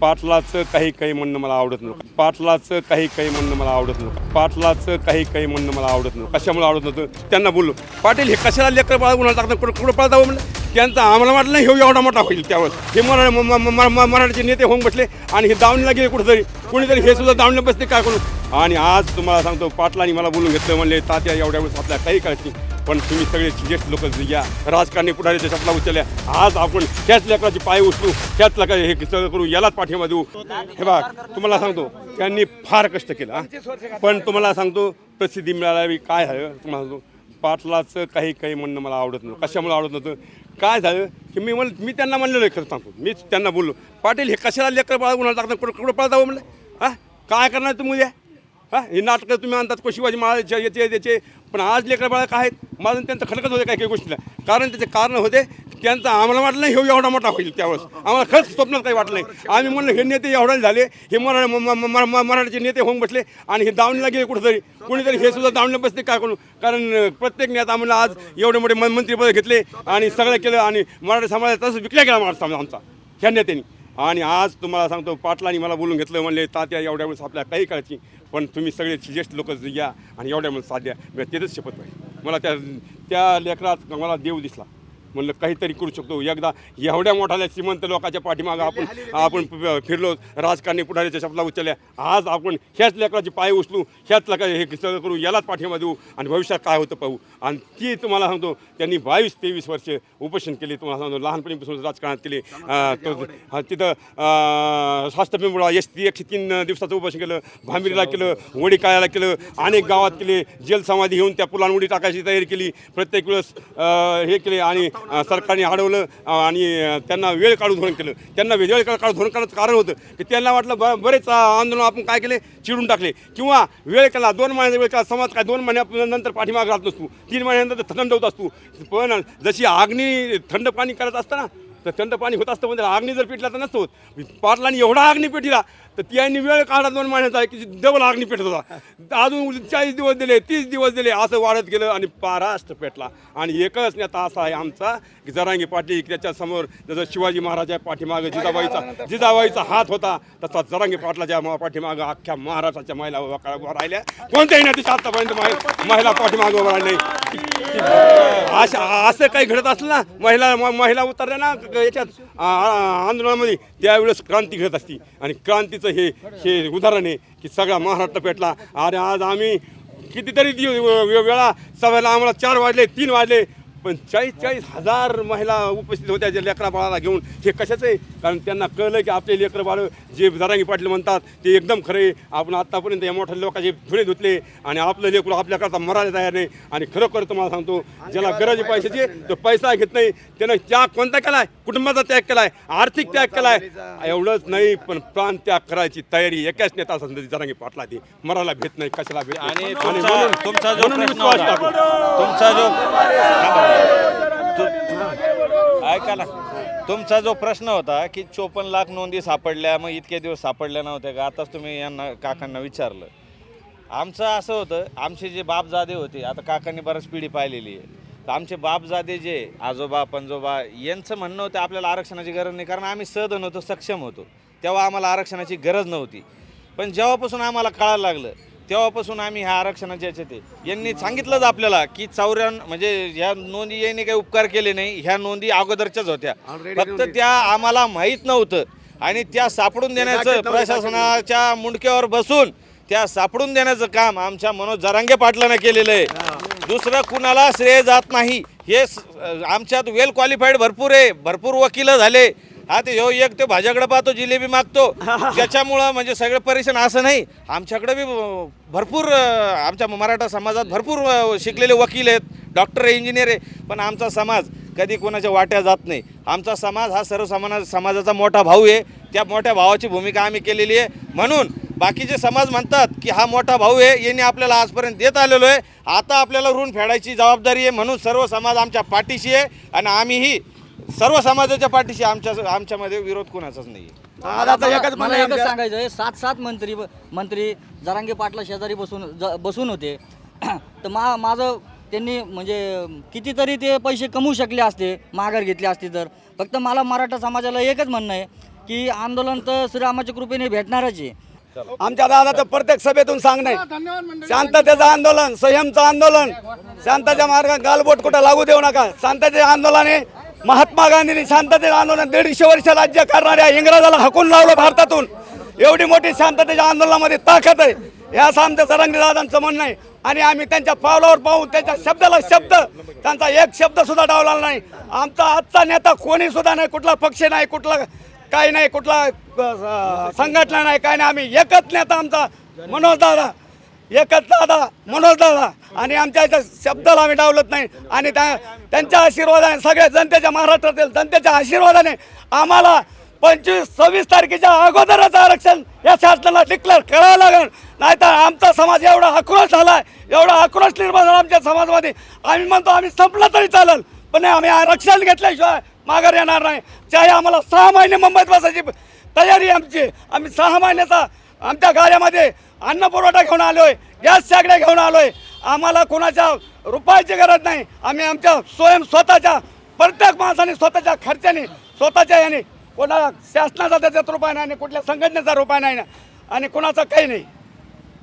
पाटलाचं काही काही म्हणणं मला आवडत नव्हतं. पाटलाचं काही काही म्हणणं मला आवडत नव्हतं. पाटलाचं काही काही म्हणणं मला आवडत नव्हतं. कशामुळे आवडत नव्हतं? त्यांना बोललो पाटील हे कशाला लेकर बाळा उन्हाला टाकतात? कुठं कुठं पळतावं म्हणलं? त्यांचं आम्हाला वाटलं हे एवढा मोठा होईल त्यावेळेस हे मरा म- मराठीचे नेते होऊन बसले आणि हे दावणीला गेले कुठेतरी. कुणीतरी हे सुद्धा दावणीला बसते काय करून आणि आज तुम्हाला सांगतो पाटलांनी मला बोलून घेतलं म्हणले तात्या एवढ्या वेळेस आपल्या काही करायची पण तुम्ही सगळे ज्येष्ठ लोक या राजकारणी पुढारीच्या चपला उचलल्या आज आपण त्याच लेकराची पाय उचलू त्याच लेकर हे सगळं करू यालाच पाठिंबा देऊ. हे बघा तुम्हाला सांगतो त्यांनी फार कष्ट केला पण तुम्हाला सांगतो प्रसिद्धी मिळावी काय झालं तुम्हाला सांगतो पाटलाचं काही काही म्हणणं मला आवडत नव्हतं. कशामुळे आवडत नव्हतं? काय झालं की मी म्हण मी त्यांना म्हणलेलं खरं सांगतो. मीच त्यांना बोललो पाटील हे कशाला लेकर बाळा उन्हाला टाकतात कुठं कुठं पळतावं म्हणलं? हां? काय करणार तुम्ही उद्या? हां हे नाटकं तुम्ही आणतात को शिवाजी महाराजांचे याचे त्याचे पण आज लेकर बाळक आहेत? माझं त्यांचं खडकत होते काही काही गोष्टीला. कारण त्याचे कारण होते त्यांचं आम्हाला वाटलं नाही हे एवढा मोठा होईल त्यावेळेस. आम्हाला खरंच स्वप्नात काही वाटलं नाही. आम्ही म्हणलं हे नेते एवढा झाले हे मरा म- मराठीचे नेते होऊन बसले आणि हे दावणीला गेले कुठेतरी. कोणीतरी हे सुद्धा दावणीला बसते काय करू? कारण प्रत्येक नेता आम्हाला आज एवढे मोठे मंत्रीपद घेतले आणि सगळं केलं आणि मराठी समाजात तसंच विकला गेला मराठा समाज आमचा ह्या नेत्यांनी. आणि आज तुम्हाला सांगतो पाटलांनी मला बोलून घेतलं म्हणले तात्या एवढ्या वेळेस आपल्या काही करायची पण तुम्ही सगळे ज्येष्ठ लोक या आणि एवढ्या वेळेस साध्या मी तेच शपथ पाहिजे मला त्या त्या लेकरात मला देव दिसला. म्हणलं काहीतरी करू शकतो. एकदा एवढ्या मोठ्या श्रीमंत लोकांच्या पाठीमागं आपण आपण फिरलो राजकारणी पुढारीच्या शपला उचलल्या. आज आपण ह्याच लेकराची पाय उचलू ह्याच लेकर हे सगळं करू यालाच पाठिंबा देऊ आणि भविष्यात काय होतं पाहू. आणि ती तुम्हाला सांगतो त्यांनी बावीस तेवीस वर्ष उपोषण केले तुम्हाला सांगतो लहानपणीपासून राजकारणात केले. अं, तो हा, तिथं शास्त्रपिंपळा एस ती एकशे तीन दिवसाचं उपोषण केलं भांबिरीला केलं वडी काळ्याला केलं अनेक गावात केले जेल समाधी घेऊन त्या पुलांवडी उडी टाकायची तयारी केली प्रत्येक वेळेस हे केले आणि सरकारने अडवलं आणि त्यांना वेळ काढून धोरण केलं. त्यांना वेळ काढून धोरण करण्याचं कारण होतं की त्यांना वाटलं ब बरेच आंदोलन आपण काय केले? चिडून टाकले. किंवा वेळ केला दोन महिन्याचा वेळ केला समाज काय दोन महिन्यानंतर पाठीमाग राहत नसतो. तीन महिन्यानंतर थंड होत असतो. पण जशी आग्नी थंड पाणी करत असताना तर थंड पाणी होत असतं म्हणजे आग्नी जर पेटला तर नसतो पाटलांनी एवढा आग्नी पेटला तर त्यांनी वेळ काढा दोन महिन्याचा की डबल आग्नी पेटत होता. अजून चाळीस दिवस दिले तीस दिवस दिले असं वाढत गेलं आणि महाराष्ट्र पेटला. आणि एकच नेता असा आहे आमचा की जरांगी पाटील त्याच्यासमोर जसं शिवाजी महाराजा पाठीमागं जिजाबाईचा जिजाबाईचा हात होता तसा जरांगी पाटलाच्या पाठीमागं अख्ख्या महाराष्ट्राच्या महिला उभा राहिल्या. कोणत्याही नेत्याच्या आतापर्यंत महिला पाठीमागं उभा राहिली नाही. असं असं काही घडत असलं ना महिला महिला उतरल्या ना याच्यात आंदोलनामध्ये त्यावेळेस क्रांती घडत असती. आणि क्रांतीचं हे हे उदाहरण आहे की सगळा महाराष्ट्र पेटला. आणि आज आम्ही कितीतरी दिव वेळा सभेला आम्हाला चार वाजले तीन वाजले पण चाळीस चाळीस हजार महिला उपस्थित होत्या जे लेकरा बाळाला घेऊन. हे कशाचं आहे? कारण त्यांना कळलं की आपले लेकरं बाळ जे जरांगी पाटील म्हणतात ते एकदम खरे आपण आत्तापर्यंत या मोठ्या लोकांचे धुळे धुतले आणि आपलं लेकरू आपल्याकरता मरायला तयार नाही. आणि खरोखर तुम्हाला सांगतो ज्याला गरज पैशाची तो पैसा घेत नाही. त्यानं त्या कोणता आहे कुटुंबाचा त्याग केलाय आर्थिक त्याग केलाय. एवढंच नाही पण प्राण त्याग करायची तयारी एकाच नेता संधी जरांगी पाटला ते. मरायला भेट नाही कशाला भेट नाही. आणि तुमचा जो विश्वास. तुमचा जो ऐका ना. तुमचा जो प्रश्न होता की चोपन्न लाख नोंदी सापडल्या मग इतके दिवस सापडल्या नव्हत्या का? आताच तुम्ही यांना काकांना विचारलं. आमचं असं होतं आमचे जे बापजादे होते आता काकांनी बऱ्याच पिढी पाहिलेली आहे. तर आमचे बापजादे जे आजोबा पंजोबा यांचं म्हणणं होतं आपल्याला आरक्षणाची गरज नाही. कारण आम्ही सदन होतो सक्षम होतो. तेव्हा आम्हाला आरक्षणाची गरज नव्हती. पण जेव्हापासून आम्हाला कळायला लागलं तेव्हापासून आम्ही ह्या आरक्षणाच्या याच्यात आहे. यांनी सांगितलंच आपल्याला की चौऱ्याण्णव म्हणजे ह्या नोंदी यांनी काही उपकार केले नाही. ह्या नोंदी अगोदरच्याच होत्या. फक्त त्या आम्हाला माहीत नव्हतं. आणि त्या सापडून देण्याचं प्रशासनाच्या मुंडक्यावर बसून त्या सापडून देण्याचं काम आमच्या मनोज जरांगे पाटलानं केलेलं आहे. दुसरं कुणाला श्रेय जात नाही. हे आमच्यात वेल क्वालिफाईड भरपूर आहे. भरपूर वकील झाले. हा ते ह्यो एक ते भाज्याकडे पाहतो जिलेबी मागतो. त्याच्यामुळं म्हणजे सगळं परेशान असं नाही. आमच्याकडे बी भरपूर आमच्या मराठा समाजात भरपूर शिकलेले वकील आहेत. डॉक्टर आहे इंजिनियर आहे. पण आमचा समाज कधी कोणाच्या वाट्या जात नाही. आमचा समाज हा सर्वसामान्य समाजाचा मोठा भाऊ आहे. त्या मोठ्या भावाची भूमिका आम्ही केलेली आहे. म्हणून बाकीचे समाज म्हणतात की हा मोठा भाऊ आहे यांनी आपल्याला आजपर्यंत देत आलेलो आहे. आता आपल्याला ऋण फेडायची जबाबदारी आहे म्हणून सर्व समाज आमच्या पाठीशी आहे आणि आम्हीही सर्व समाजाच्या पाठीशी आमच्या आमच्यामध्ये विरोध कोणाचाच नाही आहे एकच मला एकच सांगायचं आहे. सात सात मंत्री मंत्री जरांगे पाटला शेजारी बसून ज- बसून होते. तर मा माझं त्यांनी म्हणजे कितीतरी ते पैसे कमवू शकले असते माघार घेतले असते तर. फक्त मला मराठा समाजाला एकच म्हणणं आहे की आंदोलन तर श्रीरामाच्या कृपेने भेटणारच आहे. आमच्या दादाचं प्रत्येक सभेतून सांगणे शांततेचं आंदोलन संयमचं आंदोलन. शांताच्या मार्गात गालबोट कुठं लागू देऊ नका. शांततेचे आंदोलन आहे महात्मा गांधींनी शांततेचं आंदोलन दीडशे वर्ष राज्य करणाऱ्या इंग्रजाला हकून लावलं भारतातून. एवढी मोठी शांततेच्या आंदोलनामध्ये ताकद आहे. हे असं आमचं सरंगी दादांचं म्हणणं आहे. आणि आम्ही त्यांच्या पावलावर पाहून त्यांच्या शब्दाला शब्द त्यांचा एक शब्द सुद्धा डावला नाही. आमचा आजचा नेता कोणी सुद्धा नाही कुठला पक्ष नाही कुठला काही नाही कुठला संघटना नाही काय नाही. आम्ही एकच नेता आमचा मनोज दादा. एकच दादा मनोज दादा. आणि आमच्या इथं शब्दाला आम्ही डावलत नाही. आणि त्या त्यांच्या आशीर्वादाने सगळ्या जनतेच्या महाराष्ट्रातील जनतेच्या आशीर्वादाने आम्हाला पंचवीस सव्वीस तारखेच्या अगोदरच आरक्षण या शासनाला डिक्लेअर करावं लागेल. नाहीतर आमचा समाज एवढा आक्रोश झाला एवढा आक्रोश निर्माण झाला आमच्या समाजामध्ये. आम्ही म्हणतो आम्ही संपलं तरी चालेल. पण नाही, आम्ही आरक्षण घेतल्याशिवाय माघार येणार नाही. त्याही आम्हाला सहा महिने मुंबईत बसायची तयारी आमची. आम्ही सहा महिन्याचा आमच्या गाड्यामध्ये अन्न पुरवठा घेऊन आहे गॅस सगळे घेऊन आलो आहे आम्हाला कोणाच्या रुपयाची गरज नाही. आम्ही आमच्या स्वयं स्वतःच्या प्रत्येक माणसाने स्वतःच्या खर्चाने स्वतःच्या याने कोणा शासनाचा त्याच्यात रुपये नाही आणि कुठल्या संघटनेचा रुपये नाही. ना आणि कोणाचा काही नाही.